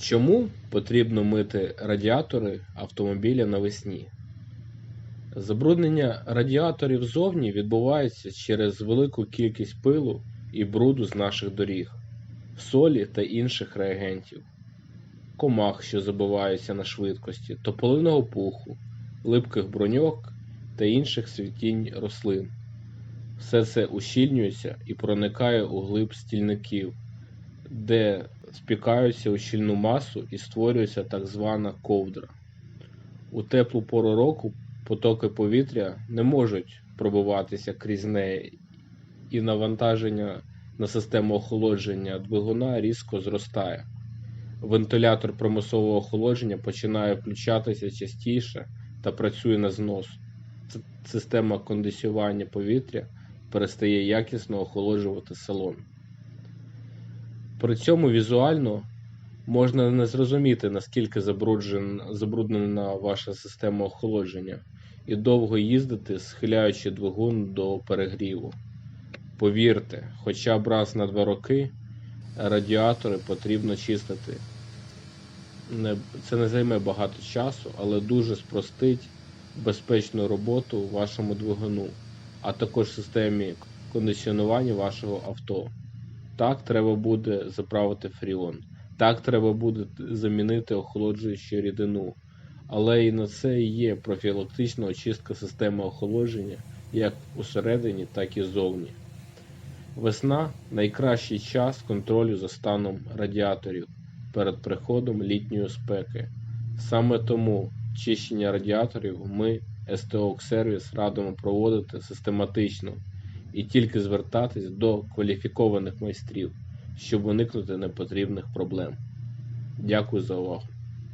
Чому потрібно мити радіатори автомобіля навесні? Забруднення радіаторів зовні відбувається через велику кількість пилу і бруду з наших доріг, солі та інших реагентів, комах, що забиваються на швидкості, тополиного пуху, липких броньок та інших світінь рослин. Все це ущільнюється і проникає у глиб стільників, де спікаються у щільну масу і створюється так звана ковдра. У теплу пору року потоки повітря не можуть пробиватися крізь неї, і навантаження на систему охолодження двигуна різко зростає. Вентилятор примусового охолодження починає включатися частіше та працює на знос. Система кондиціювання повітря перестає якісно охолоджувати салон. При цьому візуально можна не зрозуміти, наскільки забруднена ваша система охолодження, і довго їздити, схиляючи двигун до перегріву. Повірте, хоча б раз на два роки радіатори потрібно чистити. Це не займе багато часу, але дуже спростить безпечну роботу вашому двигуну, а також системі кондиціонування вашого авто. Так, треба буде заправити фріон. Так, треба буде замінити охолоджуючу рідину. Але і на це є профілактична очистка системи охолодження як усередині, так і зовні. Весна найкращий час контролю за станом радіаторів перед приходом літньої спеки. Саме тому чищення радіаторів ми, СТО Сервіс, радимо проводити систематично і тільки звертатись до кваліфікованих майстрів, щоб уникнути непотрібних проблем. Дякую за увагу.